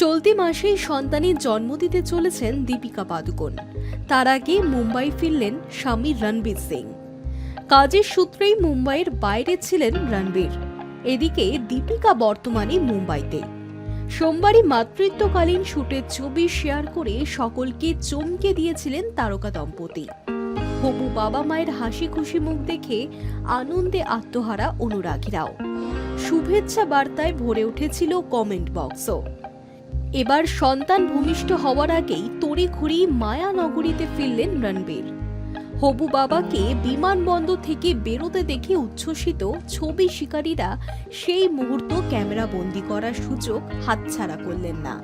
চলতি মাসেই সন্তানের জন্ম দিতে চলেছেন দীপিকা পাদুকোন। তার আগে মুম্বাই ফিরলেন স্বামী রণবীর সিং। কাজের সূত্রেই মুম্বাইয়ের বাইরে ছিলেন রণবীর। এদিকে দীপিকা বর্তমানে মুম্বাইতে। সোমবারই মাতৃত্বকালীন শুটের ছবি শেয়ার করে সকলকে চমকে দিয়েছিলেন তারকা দম্পতি। হবু বাবা মায়ের হাসি খুশি মুখ দেখে আনন্দে আত্মহারা অনুরাগীরাও। শুভেচ্ছা বার্তায় ভরে উঠেছিল কমেন্ট বক্সও। এবার সন্তান ভূমিষ্ঠ হওয়ার আগেই তড়িঘড়ি মায়ানগরীতে ফিরলেন রণবীর। হবু বাবাকে বিমানবন্দর থেকে বেরোতে দেখে উচ্ছ্বসিত ছবি শিকারীরা সেই মুহূর্ত ক্যামেরা বন্দি করার সুযোগ হাতছাড়া করলেন না।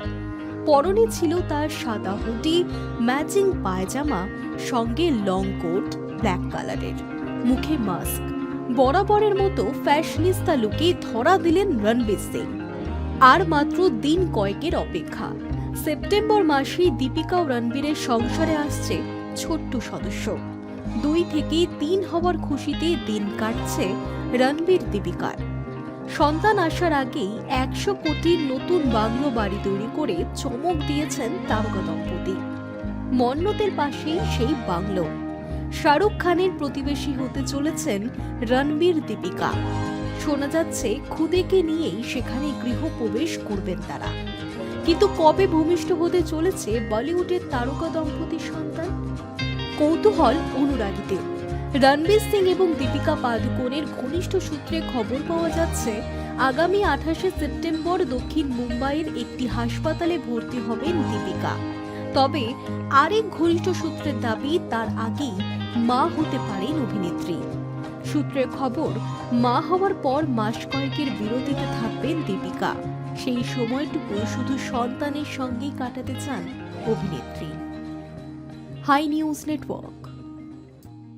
পরনে ছিল তার সাদা হুডি, ম্যাচিং পায়জামা, সঙ্গে লং কোট, ব্ল্যাক কালারের। মুখে মাস্ক। বরাবরের মতো ফ্যাশনিস্তা লুকে ধরা দিলেন রণবীর সিং। আর মাত্র দিন কয়েকের অপেক্ষা। সেপ্টেম্বর মাসেই দীপিকা ও রণবীরের সংসারে আসছে ছোট্ট সদস্য। দুই থেকে তিন হওয়ার খুশিতে দিন কাটছে রণবীর দীপিকার। সন্তান আসার আগেই একশো কোটির নতুন বাংলো বাড়ি তৈরি করে চমক দিয়েছেন তারকা দম্পতি। মন্নতের পাশেই সেই বাংলো। শাহরুখ খানের প্রতিবেশী হতে চলেছেন রণবীর দীপিকা। শোনা যাচ্ছে খুদেকে নিয়েই সেখানে গৃহপ্রবেশ করবেন তারা। কিন্তু কবে ভূমিষ্ঠ হতে চলেছে বলিউডের তারকা দম্পতির সন্তান? কৌতূহল অনুরাগীদের। রণবীর সিং এবং দীপিকা পাদুকোনের ঘনিষ্ঠ সূত্রে খবর পাওয়া যাচ্ছে, আগামী আঠাশে সেপ্টেম্বর দক্ষিণ মুম্বাইয়ের একটি হাসপাতালে ভর্তি হবেন দীপিকা। তবে আরেক ঘনিষ্ঠ সূত্রের দাবি, তার আগেই মা হতে পারেন অভিনেত্রী। সূত্রের খবর, মা হওয়ার পর মাস কয়েকের বিরতিতে থাকবেন দীপিকা। সেই সময়টুকু শুধু সন্তানের সঙ্গেই কাটাতে চান অভিনেত্রী। Hi news network.